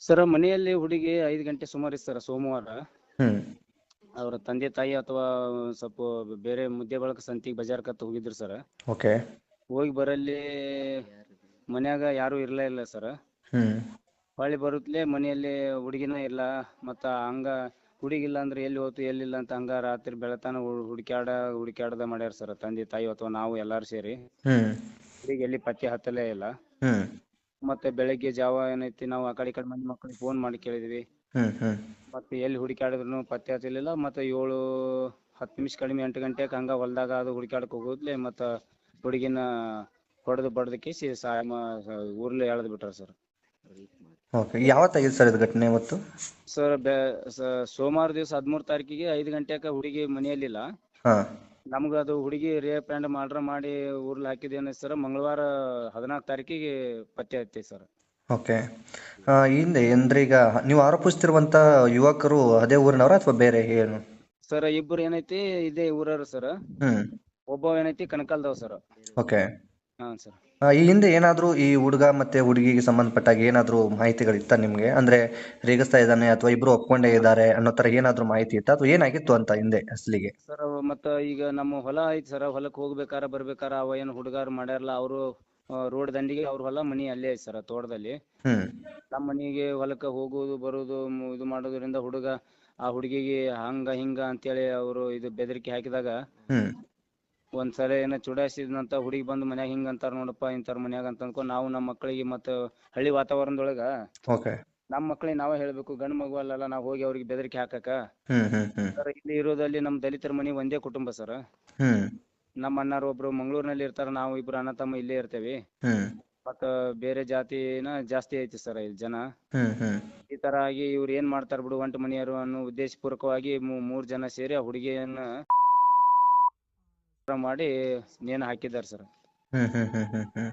Sir ಮನೆಯಲ್ಲಿ ಹುಡುಗಿ ಐದ್ ಗಂಟೆ ಸುಮಾರು ಸರ್ ಸೋಮವಾರ. ಹ್ಮ್. ಅವರ ತಂದೆ ತಾಯಿ ಅಥವಾ ಸ್ವಲ್ಪ ಬೇರೆ ಮುದ್ದೆ ಬಳಕ ಸಂತಿಗೆ ಬಜಾರ್ ಕತ್ತ ಹೋಗಿದ್ರು ಸರ್. ಓಕೆ. ಹೋಗಿ ಬರಲ್ಲಿ ಮನ್ಯಾಗ ಯಾರು ಇರ್ಲೇ ಇಲ್ಲ ಸರ್. ಹ್ಮ್. ಹೊಳ್ಳಿ ಬರುತ್ತಲೇ ಮನೆಯಲ್ಲಿ ಹುಡುಗಿನ ಇಲ್ಲ ಮತ್ತ ಹಂಗ ಹುಡುಗಿಲ್ಲ ಅಂದ್ರೆ ಎಲ್ಲಿ ಹೋತು ಎಲ್ಲಿಲ್ಲ ಅಂತ ಹಂಗ ರಾತ್ರಿ ಬೆಳತಾನ ಹು- ಹುಡುಕ್ಯಾಡ ಹುಡುಕ್ಯಾಡದ ಮಾಡ್ಯಾರ ಸರ್ ತಂದೆ ತಾಯಿ ಅಥವಾ ನಾವು ಎಲ್ಲಾರು ಸೇರಿ. ಹ್ಮ್. ಹುಡುಗಿ ಎಲ್ಲಿ ಪತ್ತೆ ಹತ್ತಲೇ ಇಲ್ಲ. ಹ್ಮ್. ಮತ್ತೆ ಬೆಳಗ್ಗೆ ಜಾವ ಏನೈತಿ ನಾವು ಆ ಕಡೆ ಈ ಕಡೆ ಮಂದಿ ಮಕ್ಕಳಿಗೆ ಫೋನ್ ಮಾಡಿ ಕೇಳಿದ್ವಿ. ಹ್ಮ್ ಹ್ಮ್. ಮತ್ತೆ ಎಲ್ಲಿ ಹುಡುಕಾಡಿದ್ರು ಪತ್ತೆ ಹತ್ತಲಿಲ್ಲ ಮತ್ತೆ ಏಳು ಹತ್ತು ನಿಮಿಷ ಕಡಿಮೆ ಎಂಟು ಗಂಟೆಗೆ ಹಂಗ ಹೊಲ್ದಾಗ ಅದು ಹುಡುಕಾಡಕ್ ಹೋಗೋದ್ಲೆ ಮತ್ತ ಹುಡುಗಿನ ಹೊಡೆದು ಬಡ್ದು ಕೇಸಿ ಸಾಯ ಊರ್ಲೆ ಎಳ್ದ್ ಬಿಟ್ರ ಸರ್. ಓಕೆ ಯಾವತ್ತಾಗಿದೆ ಸರ್ ಇದು ಘಟನೆ ಇವತ್ತು? ಸರ್ ಸೋಮವಾರ ದಿವಸ ಹದಿಮೂರು ತಾರೀಕಿಗೆ ಐದು ಗಂಟೆಕ ಹುಡುಗಿ ಮನೆಯಲ್ಲಿಲ್ಲ. ಹಾ. ನಮ್ಗೆ ಅದು ಹುಡುಗಿ ರೇಪ್ ಆ್ಯಂಡ್ ಮರ್ಡರ್ ಮಾಡಿ ಊರ್ಲ್ ಹಾಕಿದೇನ ಸರ್ ಮಂಗಳವಾರ ಹದಿನಾಲ್ಕು ತಾರೀಕಿಗೆ ಪತ್ತೆ ಐತಿ ಸರ್ ಓಕೆ ಹಿಂದೆ ಅಂದ್ರೆ ಈಗ ನೀವು ಆರೋಪಿಸ್ತಿರುವಂತ ಯುವಕರು ಅದೇ ಊರಿನವರ ಅಥವಾ ಬೇರೆ ಏನು? ಸರ್ ಇಬ್ಬರು ಏನೈತಿ ಇದೇ ಊರವ್ರು ಸರ್ ಹ್ಮ್. ಒಬ್ಬ ಏನೈತಿ ಕಣಕಲ್ದವ್ ಸರ್ ಓಕೆ ಹಾ ಸರ್ ಈ ಹಿಂದೆ ಏನಾದರೂ ಈ ಹುಡುಗ ಮತ್ತೆ ಹುಡುಗಿಗೆ ಸಂಬಂಧಪಟ್ಟಾಗ ಮಾಹಿತಿಗಳು ಮಾಹಿತಿಗಳಿತ್ತ ನಿಮಗೆ? ಅಂದ್ರೆ ರೇಗಿಸ್ತಾ ಇದ್ದಾನೆ ಅಥವಾ ಇಬ್ರು ಒಪ್ಕೊಂಡೇ ಇದ್ದಾರೆ ಅನ್ನೋ ತರ ಏನಾದರೂ ಮಾಹಿತಿ ಇತ್ತ? ಅಥವಾ ಏನಾಗಿತ್ತು ಅಂತ ಹಿಂದೆ ಅಸಲಿಗೆ? ಸರ್ ಮತ್ತ ಈಗ ನಮ್ಮ ಹೊಲ ಐತಿ ಸರ್ ಹೊಲಕ್ಕೆ ಹೋಗ್ಬೇಕಾರ ಬರ್ಬೇಕಾರ ಅವ ಏನು ಹುಡುಗಾರು ಮಾಡ್ಯಾರಲ್ಲ ಅವರು ರೋಡ್ ದಂಡಿಗೆ ಅವ್ರ ಹೊಲ ಮನಿ ಅಲ್ಲೇ ಐತಿ ಸರ್ ತೋಟದಲ್ಲಿ. ಹ್ಮ್. ನಮ್ಮ ಮನಿಗೆ ಹೊಲಕ್ಕೆ ಹೋಗೋದು ಬರೋದು ಮ್- ಇದು ಮಾಡೋದ್ರಿಂದ ಹುಡುಗ ಆ ಹುಡುಗಿಗೆ ಹಂಗ ಹಿಂಗ ಅಂತೇಳಿ ಅವರು ಇದು ಬೆದರಿಕೆ ಹಾಕಿದಾಗ ಹ್ಮ್. ಒಂದ್ಸಲ ಏನ ಚುಡಾಯಿಸಿದಂತ ಹುಡುಗಿ ಬಂದು ಮನ್ಯಾಗ ಹಿಂಗ ಅಂತಾರ ನೋಡಪ್ಪ ಇಂತಾರ ಮನ್ಯಾಗ ಅಂತ ಅನ್ಕೊಂಡ್ ನಾವು ನಮ್ಮ ಮಕ್ಕಳಿಗೆ ಮತ್ತ ಹಳ್ಳಿ ವಾತಾವರಣದೊಳಗ ಓಕೆ. ನಮ್ಮ ಮಕ್ಕಳಿಗೆ ನಾವೇ ಹೇಳ್ಬೇಕು ಗಂಡ ಮಗು ಅಲ್ಲಲ್ಲ ನಾವು ಹೋಗಿ ಅವ್ರಿಗೆ ಬೆದರಿಕೆ ಹಾಕಕ ಹ್ಮ್ ಹ್ಮ್ ಹ್ಮ್. ಸರ್ ಇಲ್ಲಿ ಇರೋದಲ್ಲಿ ನಮ್ಮ ದಲಿತರ ಮನಿ ಒಂದೇ ಕುಟುಂಬ ಸರ್. ಹ್ಮ್. ನಮ್ಮ ಅಣ್ಣಾರು ಒಬ್ರು ಮಂಗಳೂರಿನಲ್ಲಿ ಇರ್ತಾರ ನಾವು ಇಬ್ರು ಅಣ್ಣ ತಮ್ಮ ಇಲ್ಲೇ ಇರ್ತೇವಿ. ಹ್ಮ್. ಮತ್ತ ಬೇರೆ ಜಾತಿನ ಜಾಸ್ತಿ ಐತಿ ಸರ್ ಇಲ್ಲಿ ಜನ. ಹ್ಮ್ ಹ್ಮ್. ಈ ತರ ಆಗಿ ಇವ್ರು ಏನ್ ಮಾಡ್ತಾರ ಬಿಡು ಒಂಟ ಮನೆಯವರು ಅನ್ನೋ ಉದ್ದೇಶಪೂರ್ವಕವಾಗಿ ಮೂ- ಮೂರ್ ಜನ ಸೇರಿ ಆ ಹುಡುಗಿಯನ್ನ ಮಾಡಿ ನೇಣು ಹಾಕಿದ್ದಾರೆ ಸರ್ ಹ್ಮ್ ಹ್ಮ್ ಹ್ಮ್ ಹ್ಮ್ ಹ್ಮ್.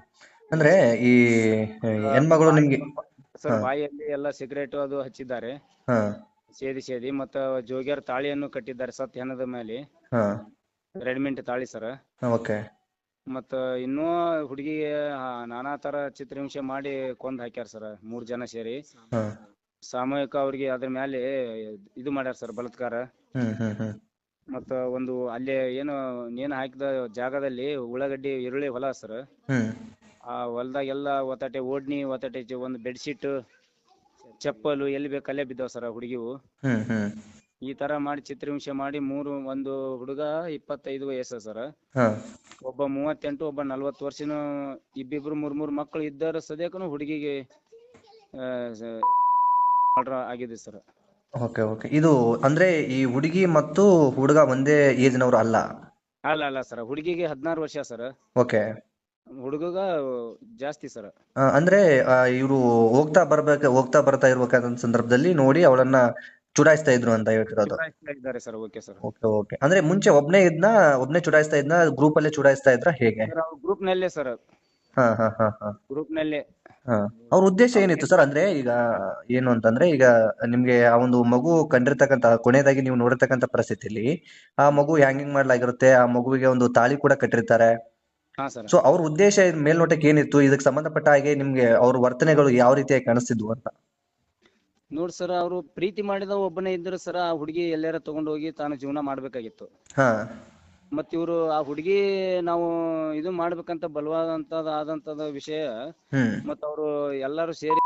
ಅಂದ್ರೆ ಈ ಹೆಣ್ಮಗಳು ನಿಮ್ಗೆ ಸರ್. ಬಾಯಲ್ಲಿ ಎಲ್ಲ ಸಿಗರೇಟ್ ಅದು ಹಚ್ಚಿದ್ದಾರೆ. ಹಾ. ಸೇದಿ ಸೇದಿ ಮತ್ತ ಜೋಗ್ಯಾರ ತಾಳಿಯನ್ನು ಕಟ್ಟಿದ್ದಾರೆ ಸತ್ ಹೆಣದ ಮೇಲೆ. ಹಾ. ರೆಡಿಮೆಂಟ್ ತಾಳಿ ಸರ್ ಓಕೆ. ಮತ್ತ ಇನ್ನೂ ಹುಡುಗಿಗೆ ನಾನಾ ತರ ಚಿತ್ರಹಿಂಸೆ ಮಾಡಿ ಕೊಂದ್ ಹಾಕ್ಯಾರ ಸರ್ ಮೂರ್ ಜನ ಸೇರಿ. ಹಾ. ಸಾಮೂಹಿಕ ಅವ್ರಿಗೆ ಅದ್ರ ಮೇಲೆ ಇದು ಮಾಡ್ಯಾರ ಸರ್ ಬಲತ್ಕಾರ. ಹ್ಮ್ ಹ್ಮ್ ಹ್ಮ್. ಮತ್ತ ಒಂದು ಅಲ್ಲೇ ಏನು ನೇಣು ಹಾಕಿದ ಜಾಗದಲ್ಲಿ ಉಳ್ಳಾಗಡ್ಡಿ ಈರುಳ್ಳಿ ಹೊಲ ಸರ್ ಹ್ಮ್. ಆ ಹೊಲದಾಗೆಲ್ಲ ಒತ್ತಾಟೆ ಓಡ್ನಿ ಒತ್ತಾಟೆ ಒಂದ್ ಒಂದು ಬೆಡ್ಶೀಟ್ ಚಪ್ಪಲು ಎಲ್ಲಿ ಬೇಕು ಅಲ್ಲೇ ಬಿದ್ದಾವ ಸರ್ ಹುಡುಗಿವು. ಹ್ಮ್ ಹ್ಮ್. ಈ ತರ ಮಾಡಿ ಚಿತ್ರಹಿಂಸೆ ಮಾಡಿ ಮೂರು ಒಂದು ಹುಡುಗ ಇಪ್ಪತ್ತೈದು ವಯಸ್ಸ ಸರ್. ಹಾ. ಒಬ್ಬ ಮೂವತ್ತೆಂಟು ಒಬ್ಬ ನಲ್ವತ್ತು ವರ್ಷನ ಇಬ್ಬಿಬ್ರು ಮೂರ್ ಮೂರ್ ಮಕ್ಕಳು ಇದ್ದಾರ ಸದ್ಯಕ್ಕೂ ಹುಡುಗಿಗೆ ಆಗಿದೆ ಸರ್. ಓಕೆ ಓಕೆ ಇದು ಅಂದ್ರೆ ಈ ಹುಡುಗಿ ಮತ್ತು ಹುಡುಗ ಒಂದೇ ಏಜ್ನವರು ಅಲ್ಲ? ಅಲ್ಲ ಅಲ್ಲ ಸರ್ ಹುಡುಗಿಗೆ ಹದಿನಾರು ವರ್ಷ ಸರ್ ಓಕೆ ಹುಡುಗಗ ಜಾಸ್ತಿ ಸರ್ ಅಂದ್ರೆ ಇವರು ಹೋಗ್ತಾ ಬರ್ಬೇಕು ಹೋಗ್ತಾ ಬರ್ತಾ ಇರ್ಬೇಕಾದ ಸಂದರ್ಭದಲ್ಲಿ ನೋಡಿ ಅವಳನ್ನ ಚುಡಾಯಿಸ್ತಾ ಇದ್ರು ಅಂತ ಹೇಳ್ತಿರೋದು. ಇದ್ದಾರೆ sir okay sir okay okay ಅಂದ್ರೆ ಮುಂಚೆ ಒಬ್ನೇ ಇದ್ನ ಒಬ್ನೇ ಚುಡಾಯಿಸ್ತಾ ಇದ್ನ ಗ್ರೂಪ್ ಅಲ್ಲೇ ಚುಡಾಯಿಸ್ತಾ ಇದ್ರ ಹೇಗೆ? ಗ್ರೂಪ್ ನಲ್ಲೇ ಸರ್ ಹಾ ಹಾ ಹಾ ಹಾ. ಗ್ರೂಪ್ ನಲ್ಲೇ. ಅವ್ರ ಉದ್ದೇಶ ಏನಿತ್ತು ಸರ್? ಅಂದ್ರೆ ಈಗ ಏನು ಅಂತಂದ್ರೆ ಈಗ ನಿಮ್ಗೆ ಆ ಒಂದು ಮಗು ಕಂಡಿರ್ತಕ್ಕಂತ ಕೊನೆಯದಾಗಿ ನೀವು ನೋಡಿರ್ತಕ್ಕಂತ ಪರಿಸ್ಥಿತಿಲಿ ಆ ಮಗು ಹ್ಯಾಂಗಿಂಗ್ ಮಾಡ್ಲಾಗಿರುತ್ತೆ ಆ ಮಗುವಿಗೆ ಒಂದು ತಾಳಿ ಕೂಡ ಕಟ್ಟಿರ್ತಾರೆ. ಹಾ ಸರ್. ಸೊ ಅವ್ರ ಉದ್ದೇಶ ಇದ್ ಮೇಲ್ನೋಟಕ್ಕೆ ಏನಿತ್ತು? ಇದಕ್ಕೆ ಸಂಬಂಧಪಟ್ಟ ಹಾಗೆ ನಿಮ್ಗೆ ಅವ್ರ ವರ್ತನೆಗಳು ಯಾವ ರೀತಿಯಾಗಿ ಕಾಣಿಸ್ತಿದ್ವು ಅಂತ? ನೋಡ್ ಸರ್ ಅವರು ಪ್ರೀತಿ ಮಾಡಿದ ಒಬ್ಬನೇ ಇದ್ರು ಸರ್ ಆ ಹುಡುಗಿ ಎಲ್ಲಾರ ತಗೊಂಡ್ ಹೋಗಿ ತಾನು ಜೀವನ ಮಾಡ್ಬೇಕಾಗಿತ್ತು. ಹಾ. ಮತ್ ಇವ್ರು ಆ ಹುಡುಗಿ ನಾವು ಇದು ಮಾಡ್ಬೇಕಂತ ಬಲವಾದಂತದ ಆದಂತದ ವಿಷಯ. ಹ್ಮ್. ಮತ್ ಅವರು ಎಲ್ಲಾರು ಸೇರಿ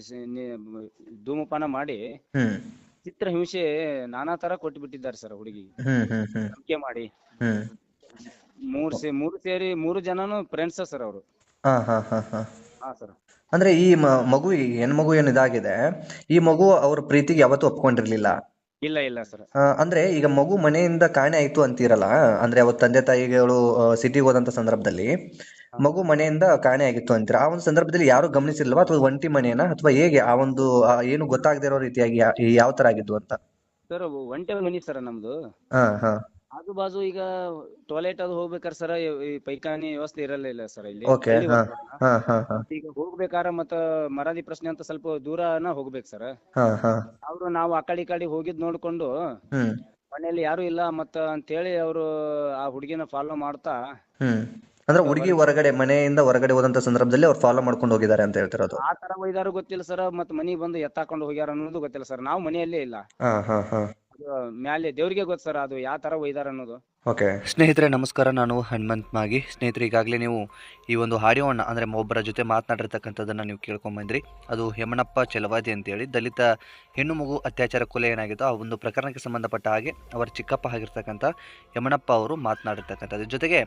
ಸ- ನಿ- ಧೂಮಪಾನ ಮಾಡಿ ಹ್ಮ್. ಚಿತ್ರ ಹಿಂಸೆ ನಾನಾ ತರ ಕೊಟ್ಬಿಟ್ಟಿದ್ದಾರೆ ಸರ್ ಹುಡುಗಿ. ಹ್ಮ್ ಹ್ಮ್ ಹ್ಮ್. ನಂಬಿಕೆ ಮಾಡಿ. ಹ್ಮ್. ಮೂರ್ ಸೇ ಮೂರು ಸೇರಿ ಮೂರು ಜನನು ಫ್ರೆಂಡ್ಸ್ ಸರ್ ಅವರು. ಹಾ ಹಾ ಹಾ ಹಾ. ಹಾ ಸರ್. ಅಂದ್ರೆ ಈ ಮ- ಮಗು ಈ ಹೆಣ್ಮಗು ಏನು ಇದಾಗಿದೆ ಈ ಮಗು ಅವ್ರ ಪ್ರೀತಿಗೆ ಯಾವತ್ತೂ ಒಪ್ಕೊಂಡಿರ್ಲಿಲ್ಲ. ಇಲ್ಲ ಇಲ್ಲ ಸರ್. ಆ, ಅಂದ್ರೆ ಈಗ ಮಗು ಮನೆಯಿಂದ ಕಾಣೆ ಆಯ್ತು ಅಂತೀರಲ್ಲ ಅಂದ್ರೆ ಅವತ್ತು ತಂದೆ ತಾಯಿಗಳು ಸಿಟಿಗೆ ಹೋದಂತ ಸಂದರ್ಭದಲ್ಲಿ ಮಗು ಮನೆಯಿಂದ ಕಾಣೆ ಆಗಿತ್ತು ಅಂತೀರ? ಆ ಒಂದು ಸಂದರ್ಭದಲ್ಲಿ ಯಾರು ಗಮನಿಸಿಲ್ವಾ ಅಥವಾ ಒಂಟಿ ಮನೆಯನ್ನ ಅಥವಾ ಹೇಗೆ ಆ ಒಂದು ಆ ಏನು ಗೊತ್ತಾಗದೇ ಇರೋ ರೀತಿಯಾಗಿ ಯಾ- ಯಾವ ತರ ಆಗಿದ್ದು ಅಂತ? ಸರ್ ಒಂಟೆ ಮನಿ ಸರ್ ನಮ್ದು. ಹಾ ಹಾ. ಆಜು ಬಾಜು ಈಗ ಟಾಯ್ಲೆಟ್ ಅದು ಹೋಗ್ಬೇಕಾರ ಸರ್ ಈ ಪೈಖಾನಿ ವ್ಯವಸ್ಥೆ ಇರಲಿಲ್ಲ ಸರ್ ಇಲ್ಲಿ. ಓಕೆ ಹಳ್ಳಿ ಹಾ ವಾತಾವರಣ. ಹಾ ಹಾ ಹಾ. ಈಗ ಹೋಗ್ಬೇಕಾರ ಮತ್ತ ಮರಾದಿ ಪ್ರಶ್ನೆ ಅಂತ ಸ್ವಲ್ಪ ದೂರನ ಹೋಗ್ಬೇಕು ಸರ್. ಹಾ ಹಾ. ಅವ್ರು ನಾವು ಆ ಕಡೆ ಈ ಕಡೆ ಹೋಗಿದ್ ನೋಡ್ಕೊಂಡು ಹ್ಮ್. ಮನೆಯಲ್ಲಿ ಯಾರು ಇಲ್ಲ ಮತ್ತ ಅಂತೇಳಿ ಅವರು ಆ ಹುಡುಗಿನ ಫಾಲೋ ಮಾಡ್ತಾ ಹ್ಮ್. ಅಂದ್ರೆ ಹುಡುಗಿ ಹೊರಗಡೆ ಮನೆಯಿಂದ ಹೊರಗಡೆ ಹೋದಂತ ಸಂದರ್ಭದಲ್ಲಿ ಅವ್ರು ಫಾಲೋ ಮಾಡ್ಕೊಂಡು ಹೋಗಿದ್ದಾರೆ ಅಂತ ಹೇಳ್ತಿರೋದು. ಆ ತರ ಒಯ್ದಾರು ಗೊತ್ತಿಲ್ಲ ಸರ್ ಮತ್ತ್ ಮನಿಗ್ ಬಂದು ಎತ್ತಾಕೊಂಡು ಹೋಗ್ಯಾರ ಅನ್ನೋದು ಗೊತ್ತಿಲ್ಲ ಸರ್. ನಾವು ಮನೆಯಲ್ಲೇ ಇಲ್ಲ. ಹಾ ಹಾ ಹಾ. ಮ್ಯಾಲೆ ದೇವ್ರಿಗೆ ಗೊತ್ತು ಸರ್ ಅದು ಯಾವ ತರ ಒಯ್ದಾರ ಅನ್ನೋದು. ಓಕೆ. ಸ್ನೇಹಿತರೆ ನಮಸ್ಕಾರ. ನಾನು ಹನುಮಂತ್ ಮಾಗಿ ಸ್ನೇಹಿತರೆ ಈಗಾಗಲೇ ನೀವು ಈ ಒಂದು ಆಡಿಯೋವನ್ನು ಅಂದರೆ ಒಬ್ಬರ ಜೊತೆ ಮಾತನಾಡಿರ್ತಕ್ಕಂಥದ್ದನ್ನು ನೀವು ಕೇಳ್ಕೊಂಬಂದ್ರಿ. ಅದು ಹೆಮ್ಮಣಪ್ಪ ಚಲವಾದಿ ಅಂತೇಳಿ. ದಲಿತ ಹೆಣ್ಣು ಮಗು ಅತ್ಯಾಚಾರ ಕೊಲೆ ಏನಾಗಿತ್ತು ಆ ಒಂದು ಪ್ರಕರಣಕ್ಕೆ ಸಂಬಂಧಪಟ್ಟ ಹಾಗೆ ಅವರ ಚಿಕ್ಕಪ್ಪ ಆಗಿರ್ತಕ್ಕಂಥ ಯಮನಪ್ಪ ಅವರು ಮಾತನಾಡಿರ್ತಕ್ಕಂಥದ್ದು. ಜೊತೆಗೆ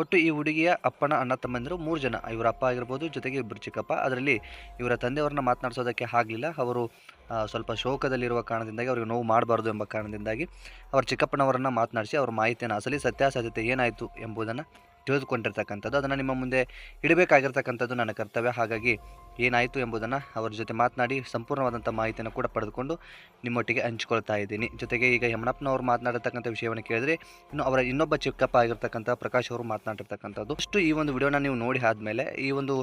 ಒಟ್ಟು ಈ ಹುಡುಗಿಯ ಅಪ್ಪನ ಅಣ್ಣ ತಮ್ಮಂದಿರು ಮೂರು ಜನ. ಇವರ ಅಪ್ಪ ಆಗಿರ್ಬೋದು, ಜೊತೆಗೆ ಇಬ್ಬರು ಚಿಕ್ಕಪ್ಪ. ಅದರಲ್ಲಿ ಇವರ ತಂದೆಯವ್ರನ್ನ ಮಾತನಾಡಿಸೋದಕ್ಕೆ ಆಗಲಿಲ್ಲ. ಅವರು ಸ್ವಲ್ಪ ಶೋಕದಲ್ಲಿರುವ ಕಾರಣದಿಂದಾಗಿ ಅವರಿಗೆ ನೋವು ಮಾಡಬಾರ್ದು ಎಂಬ ಕಾರಣದಿಂದಾಗಿ ಅವರ ಚಿಕ್ಕಪ್ಪನವರನ್ನು ಮಾತನಾಡಿಸಿ ಅವರ ಮಾಹಿತಿಯನ್ನು ಅಸಲಿ ಸತ್ಯಾಸತ್ಯತೆ ಏನಾಯಿತು ಎಂಬುದನ್ನು ತಿಳಿದುಕೊಂಡಿರ್ತಕ್ಕಂಥದ್ದು, ಅದನ್ನು ನಿಮ್ಮ ಮುಂದೆ ಇಡಬೇಕಾಗಿರ್ತಕ್ಕಂಥದ್ದು ನನ್ನ ಕರ್ತವ್ಯ. ಹಾಗಾಗಿ ಏನಾಯಿತು ಎಂಬುದನ್ನು ಅವರ ಜೊತೆ ಮಾತನಾಡಿ, ಸಂಪೂರ್ಣವಾದಂಥ ಮಾಹಿತಿಯನ್ನು ಕೂಡ ಪಡೆದುಕೊಂಡು ನಿಮ್ಮೊಟ್ಟಿಗೆ ಹಂಚಿಕೊಳ್ತಾ ಇದ್ದೀನಿ. ಜೊತೆಗೆ ಈಗ ಯಮನಪ್ಪನವರು ಮಾತನಾಡಿರ್ತಕ್ಕಂಥ ವಿಷಯವನ್ನು ಕೇಳಿದ್ರೆ, ಇನ್ನು ಅವರ ಇನ್ನೊಬ್ಬ ಚಿಕ್ಕಪ್ಪ ಆಗಿರ್ತಕ್ಕಂಥ ಪ್ರಕಾಶ್ ಅವರು ಮಾತನಾಡಿರ್ತಕ್ಕಂಥದ್ದು. ಅಷ್ಟು ಈ ಒಂದು ವಿಡಿಯೋನ ನೀವು ನೋಡಿ ಆದಮೇಲೆ, ಈ ಒಂದು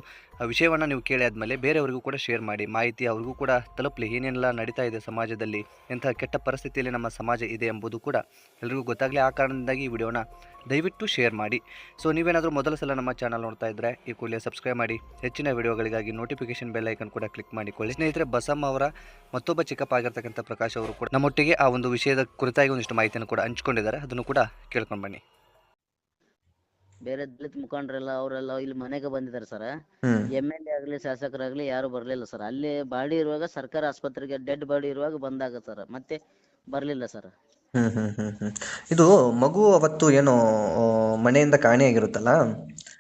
ವಿಷಯವನ್ನು ನೀವು ಕೇಳಿ ಆದಮೇಲೆ ಬೇರೆಯವರಿಗೂ ಕೂಡ ಶೇರ್ ಮಾಡಿ. ಮಾಹಿತಿ ಅವ್ರಿಗೂ ಕೂಡ ತಲುಪಲಿ. ಏನೆಲ್ಲ ನಡೀತಾ ಇದೆ ಸಮಾಜದಲ್ಲಿ, ಎಂಥ ಕೆಟ್ಟ ಪರಿಸ್ಥಿತಿಯಲ್ಲಿ ನಮ್ಮ ಸಮಾಜ ಇದೆ ಎಂಬುದು ಕೂಡ ಎಲ್ರಿಗೂ ಗೊತ್ತಾಗಲಿ. ಆ ಕಾರಣದಿಂದಾಗಿ ಈ ವಿಡಿಯೋನ ದಯವಿಟ್ಟು ಶೇರ್ ಮಾಡಿ. ಸೊ ನೀವೇನಾದರೂ ಮೊದಲ ಸಲ ನಮ್ಮ ಚಾನಲ್ ನೋಡ್ತಾ ಇದ್ದರೆ ಈ ಕೂಡಲೇ ಸಬ್ಸ್ಕ್ರೈಬ್ ಮಾಡಿ ಹೆಚ್ಚಿನ ವಿಡಿಯೋಗಳಿಗಾಗಿ ನೋಟಿಫಿಕೇಶನ್ ಬೆಲ್ ಐಕನ್ ಕೂಡ ಕ್ಲಿಕ್ ಮಾಡಿಕೊಳ್ಳಿ. ಸ್ನೇಹಿತರೆ ಬಸಮ್ಮ ಅವರ ಮತ್ತೊಬ್ಬ ಚಿಕ್ಕಪ್ಪ ಆಗಿರ್ತಕ್ಕಂಥ ಪ್ರಕಾಶ್ ಅವರು ಕೂಡ ನಮ್ಮೊಟ್ಟಿಗೆ ಆ ಒಂದು ವಿಷಯದ ಕುರಿತಾಗಿ ಒಂದಿಷ್ಟು ಮಾಹಿತಿಯನ್ನು ಕೂಡ ಹಂಚ್ಕೊಂಡಿದ್ದಾರೆ. ಅದನ್ನು ಕೂಡ ಕೇಳ್ಕೊಂಡು ಬನ್ನಿ. ಬೇರೆ ದಲಿತ ಮುಖಂಡರೆಲ್ಲ ಅವರೆಲ್ಲ ಇಲ್ಲಿ ಮನೆಗೆ ಬಂದಿದ್ದಾರೆ ಸರ್. ಎಂ ಎಲ್ ಎ ಆಗಲಿ ಶಾಸಕರಾಗ್ಲಿ ಯಾರು ಬರಲಿಲ್ಲ ಸರ್. ಅಲ್ಲಿ ಬಾಡಿ ಇರುವಾಗ ಸರ್ಕಾರ ಆಸ್ಪತ್ರೆಗೆ ಡೆಡ್ ಬಾಡಿ ಇರುವಾಗ ಬಂದಾಗ ಸರ್. ಮತ್ತೆ ಬರಲಿಲ್ಲ ಸರ್. ಹ್ಮ್ ಹ್ಮ್ ಹ್ಮ್ ಹ್ಮ್. ಇದು ಮಗು ಅವತ್ತು ಏನು ಆ, ಮನೆಯಿಂದ ಕಾಣೆಯಾಗಿರುತ್ತಲ್ಲ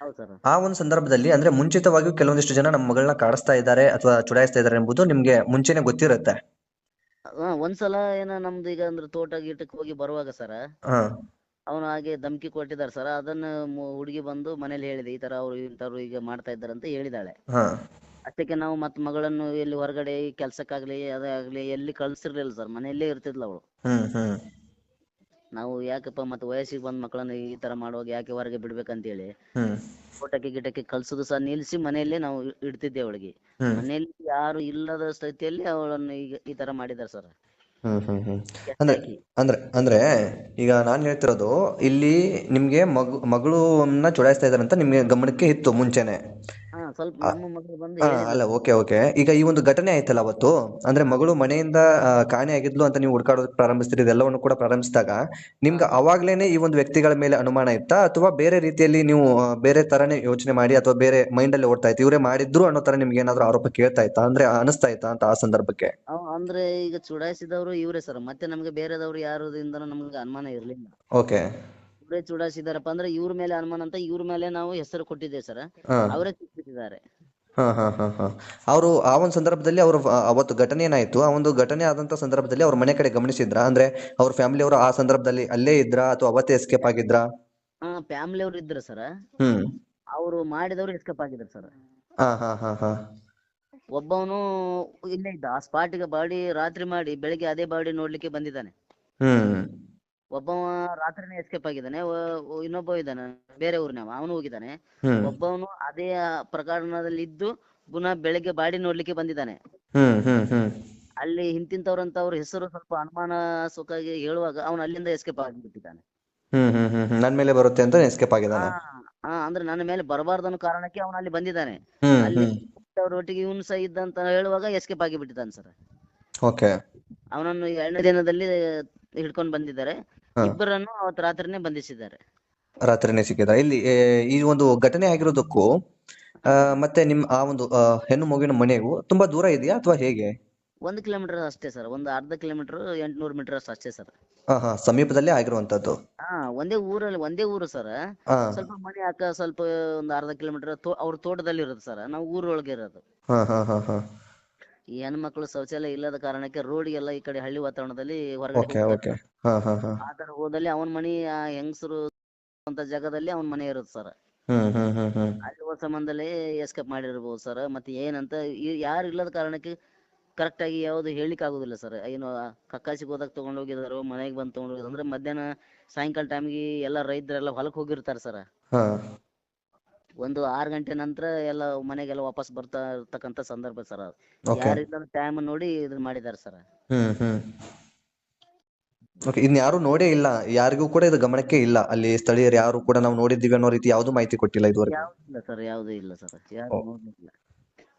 ಹೌದು ಸರ್. ಆ ಒಂದು ಸಂದರ್ಭದಲ್ಲಿ ಅಂದ್ರೆ ಮುಂಚಿತವಾಗಿಯೂ ಕೆಲವೊಂದಿಷ್ಟು ಜನ ನಮ್ಮ ಮಗಳನ್ನ ಕಾಡಿಸ್ತಾ ಇದ್ದಾರೆ ಅಥವಾ ಚುಡಾಯಿಸ್ತಾ ಇದ್ದಾರೆ ಎಂಬುದು ನಿಮ್ಗೆ ಮುಂಚೆನೆ ಗೊತ್ತಿರುತ್ತೆ. ಹಾ ಒಂದ್ಸಲ ಏನ ನಮ್ದು ಈಗ ಅಂದ್ರೆ ತೋಟ ಗೀಟಕ್ಕೆ ಹೋಗಿ ಬರುವಾಗ ಸರ್ ಹಾ. ಅವನು ಹಾಗೆ ಧಮ್ಕಿ ಕೊಟ್ಟಿದ್ದಾರೆ ಸರ್. ಅದನ್ನ ಹುಡುಗಿ ಬಂದು ಮನೇಲಿ ಹೇಳಿದೆ ಈ ತರ ಅವ್ರು ಇಂಥವ್ರು ಈಗ ಮಾಡ್ತಾ ಇದ್ದಾರೆ ಅಂತ ಹೇಳಿದಾಳೆ. ಹಾ. ಅಷ್ಟಕ್ಕೆ ನಾವು ಮತ್ತೆ ಮಗಳನ್ನು ಎಲ್ಲಿ ಹೊರಗಡೆ ಕೆಲ್ಸಕ್ಕಾಗ್ಲಿ ಅದಾಗ್ಲಿ ಎಲ್ಲಿ ಕಳ್ಸಿರ್ಲಿಲ್ಲ ಸರ್. ಮನೆಯಲ್ಲೇ ಇರ್ತಿದ್ಲ ಅವಳು. ಹ್ಮ್ ಹ್ಮ್. ನಾವು ಯಾಕಪ್ಪ ಮತ್ತೆ ವಯಸ್ಸಿಗೆ ಬಂದ ಮಕ್ಕಳನ್ನ ಈ ತರ ಮಾಡುವಾಗ ಯಾಕೆ ಹೊರಗೆ ಬಿಡ್ಬೇಕಂತೇಳಿ? ಹೇಳಿ ಊಟಕ್ಕೆ ಗಿಟಕ್ಕೆ ಕಳ್ಸೋದು ಸಹ ನಿಲ್ಸಿ ಮನೆಯಲ್ಲೇ ನಾವು ಇಡ್ತಿದ್ದೆ ಅವಳಿಗೆ. ಹ್ಮ್. ಮನೆಯಲ್ಲಿ ಯಾರು ಇಲ್ಲದ ಸ್ಥಿತಿಯಲ್ಲಿ ಅವಳನ್ನು ಈಗ ಈ ತರ ಮಾಡಿದಾರ ಸರ್. ಹ್ಮ್ ಹ್ಮ್ ಹ್ಮ್. ಅಂದ್ರೆ ಅಂದ್ರೆ ಅಂದ್ರೆ ಈಗ ನಾನ್ ಹೇಳ್ತಿರೋದು ಇಲ್ಲಿ ನಿಮ್ಗೆ ಮಗು ಮಗಳನ್ನ ಚುಡಾಯಿಸ್ತಾ ಇದಾರೆ ಅಂತ ನಿಮ್ಗೆ ಗಮನಕ್ಕೆ ಇತ್ತು ಮುಂಚೆನೆ. ಸ್ವಲ್ಪ ನಮ್ಮ ಮಗಳು ಬಂದು ಹಾ ಅಲ್ಲ ಓಕೆ ಓಕೆ. ಈಗ ಈ ಒಂದು ಘಟನೆ ಆಯ್ತಲ್ಲ ಅವತ್ತು? ಅಂದ್ರೆ ಮಗಳು ಮನೆಯಿಂದ ಆ, ಕಾಣೆ ಆಗಿದ್ಲು ಅಂತ ನೀವು ಹುಡ್ಕಾಡೋದಕ್ಕೆ ಪ್ರಾರಂಭಿಸ್ತೀರಿ ಇದೆಲ್ಲವನ್ನು ಕೂಡ ಪ್ರಾರಂಭಿಸಿದಾಗ ನಿಮ್ಗೆ ಅವಾಗ್ಲೇನೆ ಈ ಒಂದು ವ್ಯಕ್ತಿಗಳ ಮೇಲೆ ಅನುಮಾನ ಇತ್ತಾ? ಅಥವಾ ಬೇರೆ ರೀತಿಯಲ್ಲಿ ನೀವು ಆ, ಬೇರೆ ತರನೇ ಯೋಚನೆ ಮಾಡಿ ಅಥವಾ ಬೇರೆ ಮೈಂಡ್ ಅಲ್ಲಿ ಓಡ್ತಾ ಇತ್ತು ಇವರೇ ಮಾಡಿದ್ರು ಅನ್ನೋ ತರ ನಿಮ್ಗೆ ಏನಾದ್ರು ಆರೋಪ ಕೇಳ್ತಾ ಇತ್ತಾ? ಅಂದ್ರೆ ಅನಿಸ್ತಾ ಇತ್ತಾ ಅಂತ ಆ ಸಂದರ್ಭಕ್ಕೆ? ಅವ್ ಅಂದ್ರೆ ಈಗ ಚುಡಾಯಿಸಿದವರು ಇವರೇ ಸರ್. ಮತ್ತೆ ನಮ್ಗೆ ಬೇರೆದವ್ರು ಯಾರದಿಂದ ನಮ್ಗೆ ಅನುಮಾನ ಇರ್ಲಿಲ್ಲ. ಓಕೆ. ಇವರೇ ಚುಡಾಯಿಸಿದಾರಪ್ಪ ಅಂದ್ರೆ ಇವ್ರ ಮೇಲೆ ಅನುಮಾನ ಅಂತ ಇವ್ರ ಮೇಲೆ ನಾವು ಹೆಸರು ಕೊಟ್ಟಿದ್ದೇವೆ ಸರ್. ಅವರೇ ಸಿಕ್ಕಿದ್ದಾರೆ ಹಾ ಹಾ ಹಾ ಹಾ. ಅವರು ಆ ಒಂದು ಸಂದರ್ಭದಲ್ಲಿ ಅವರು ಅವತ್ತು ಘಟನೆ ಏನಾಯ್ತು? ಆ ಒಂದು ಘಟನೆ ಆದಂತ ಸಂದರ್ಭದಲ್ಲಿ ಅವ್ರ ಮನೆ ಕಡೆ ಗಮನಿಸಿದ್ರ? ಅಂದ್ರೆ ಅವ್ರ ಫ್ಯಾಮಿಲಿ ಅವರು ಆ ಸಂದರ್ಭದಲ್ಲಿ ಅಲ್ಲೇ ಇದ್ರ ಅಥವಾ ಅವತ್ತೇ ಎಸ್ಕೇಪ್ ಆಗಿದ್ರ? ಹಾ ಫ್ಯಾಮಿಲಿ ಅವ್ರು ಇದ್ರ ಸರ್. ಹ್ಮ್. ಅವರು ಮಾಡಿದವರು ಎಸ್ಕೇಪ್ ಆಗಿದ್ರು ಸರ್. ಒಬ್ಬವನು ಇಲ್ಲೇ ಇದ್ದ. ಆ ಸ್ಪಾಟಿಗೆ ಬಾಡಿ ರಾತ್ರಿ ಮಾಡಿ ಬೆಳಿಗ್ಗೆ ಅದೇ ಬಾಡಿ ನೋಡ್ಲಿಕ್ಕೆ ಬಂದಿದ್ದಾನೆ. ಹ್ಮ್. ಒಬ್ಬವ ರಾತ್ರಿನೇ ಎಸ್ಕೇಪ್ ಆಗಿದ್ದಾನೆ ಒ- ಇನ್ನೊಬ್ಬ ಇದ್ದಾನೆ ಬೇರೆ ಊರಿನವ ಅವನು ಹೋಗಿದ್ದಾನೆ. ಹ್ಮ್. ಒಬ್ಬವನು ಅದೇ ಪ್ರಕರಣದಲ್ಲಿ ಇದ್ದು ಪುನಃ ಬೆಳಿಗ್ಗೆ ಬಾಡಿ ನೋಡ್ಲಿಕ್ಕೆ ಬಂದಿದ್ದಾನೆ. ಹ್ಮ್ ಹ್ಮ್ ಹ್ಮ್. ಅಲ್ಲಿ ಹೆಸರು ಸ್ವಲ್ಪ ಅನುಮಾನಾಸ್ಪದವಾಗಿ ಹೇಳುವಾಗ ಅವನು ಅಲ್ಲಿಂದ ಎಸ್ಕೇಪ್ ಆಗಿಬಿಟ್ಟಿದ್ದಾನೆ. ಹ್ಮ್ ಹ್ಮ್ ಹ್ಮ್ ಹ್ಮ್. ನನ್ ಮೇಲೆ ಬರುತ್ತೆ ಅಂತ ಎಸ್ಕೇಪ್ ಹಾ ಆಗಿದ್ದಾನೆ. ಹಾ ಅಂದ್ರೆ ನನ್ನ ಮೇಲೆ ಬರಬಾರ್ದು ಅನ್ನೋ ಕಾರಣಕ್ಕೆ ಅವನು ಅಲ್ಲಿ ಬಂದಿದ್ದಾನೆ. ಹ್ಮ್ ಅಲ್ಲಿ ಹ್ಮ್ ಅವ್ರೊಟ್ಟಿಗೆ ಇವನು ಸಹ ಇದ್ದಂತ ಹೇಳುವಾಗ ಎಸ್ಕೇಪ್ ಆಗಿಬಿಟ್ಟಿದ್ದಾನೆ ಸರ್. ಓಕೆ. ಅವನನ್ನು ಎರಡನೇ ದಿನದಲ್ಲಿ ಹಿಡ್ಕೊಂಡು ಬಂದಿದ್ದಾರೆ. ಇಬ್ಬರನ್ನು ಅವತ್ತು ರಾತ್ರಿನೇ ಬಂಧಿಸಿದ್ದಾರೆ. ರಾತ್ರಿನೇ ಸಿಕ್ಕಿದ ಇಲ್ಲಿ ಏ, ಈ ಒಂದು ಘಟನೆ ಆಗಿರೋದಕ್ಕೂ ಆ, ಮತ್ತೆ ನಿಮ್ ಆ ಒಂದು ಆ, ಹೆಣ್ಣು ಮಗುವಿನ ಮನೆಗೂ ತುಂಬಾ ದೂರ ಇದೆಯಾ ಅಥವಾ ಹೇಗೆ? ಒಂದು ಕಿಲೋಮೀಟರ್ ಅಷ್ಟೇ ಸರ್. ಒಂದು ಅರ್ಧ ಕಿಲೋಮೀಟರ್ ಎಂಟ್ನೂರು ಮೀಟರ್ ಅಷ್ಟೇ ಸರ್. ಹಾ ಹಾ. ಸಮೀಪದಲ್ಲೇ ಆಗಿರುವಂತದ್ದು ಹಾ ಒಂದೇ ಊರಲ್ಲಿ ಒಂದೇ ಊರು ಸರ್. ಹಾ. ಸ್ವಲ್ಪ ಮನೆ ಹಾಕ ಸ್ವಲ್ಪ ಒಂದು ಅರ್ಧ ಕಿಲೋಮೀಟರ್ ತೋ ಅವ್ರ ತೋಟದಲ್ಲಿ ಇರೋದು ಸರ್. ನಾವು ಊರೊಳಗೆ ಇರೋದು. ಹಾ ಹಾ ಹಾ ಹಾ. ಈ ಹೆಣ್ಮಕ್ಳು ಶೌಚಾಲಯ ಇಲ್ಲದ ಕಾರಣಕ್ಕೆ ರೋಡ್ಗೆಲ್ಲ ಈ ಕಡೆ ಹಳ್ಳಿ ವಾತಾವರಣದಲ್ಲಿ ಹೊರಗಡೆ ಓಕೆ ಹಾ ಹಾ ಹಾ. ಆ ಕಡೆ ಹೋದಲ್ಲಿ ಅವನ ಮನೆ ಆ ಹೆಂಗಸರು ಅಂತ ಜಾಗದಲ್ಲಿ ಅವನ ಮನೆ ಇರುತ್ತೆ ಸರ್ ಹ್ಮ್ ಹ್ಮ್ ಹ್ಮ್ ಹ್ಮ್. ಅಲ್ಲಿ ಹೋದ ಸಂಬಂಧದಲ್ಲಿ ಎಸ್ಕೇಪ್ ಮಾಡಿರ್ಬೋದು ಸರ್ ಮತ್ತೆ ಏನಂತ ಈ- ಯಾರು ಇಲ್ಲದ ಕಾರಣಕ್ಕೆ ಕರೆಕ್ಟ್ ಆಗಿ ಯಾವ್ದು ಹೇಳಿಕ್ ಆಗುದಿಲ್ಲ ಸರ್ ಏನು ಕಕ್ಕಾಸಿಗೆ ಹೋದಾಗ ತಗೊಂಡ್ ಹೋಗಿದಾರೋ ಮನೆಗೆ ಬಂದು ತಗೊಂಡ್ ಹೋಗಿದ್ರು ಅಂದ್ರೆ ಮಧ್ಯಾಹ್ನ ಸಾಯಂಕಾಲ ಟೈಮ್ಗೆ ಎಲ್ಲ ರೈತರೆಲ್ಲ ಹೊಲಕ್ಕೆ ಹೋಗಿರ್ತಾರೆ ಸರ್ ಹಾ. ಒಂದು ಆರು ಗಂಟೆ ನಂತರ ಎಲ್ಲ ಮನೆಗೆಲ್ಲ ವಾಪಸ್ ಬರ್ತಾ ಇರ್ತಕ್ಕಂತ ಸಂದರ್ಭ ಸರ್ ಓಕೆ ಯಾರಿಲ್ಲ ಟೈಮ್ ನೋಡಿ ಇದನ್ನ ಮಾಡಿದ್ದಾರೆ ಸರ್. ಹ್ಮ್ ಹ್ಮ್. ಓಕೆ ಇನ್ ಯಾರು ನೋಡೇ ಇಲ್ಲ. ಯಾರಿಗೂ ಕೂಡ ಇದು ಗಮನಕ್ಕೆ ಇಲ್ಲ. ಅಲ್ಲಿ ಸ್ಥಳೀಯರು ಯಾರು ಕೂಡ ನಾವು ನೋಡಿದ್ದೀವಿ ಅನ್ನೋ ರೀತಿ ಯಾವುದು ಮಾಹಿತಿ ಕೊಟ್ಟಿಲ್ಲ ಇದುವರೆಗೆ? ಯಾವ್ದು ಇಲ್ಲ ಸರ್ ಯಾವುದೂ ಇಲ್ಲ ಸರ್. ಯಾರು ಓ. ನೋಡ್ಲಿಲ್ಲ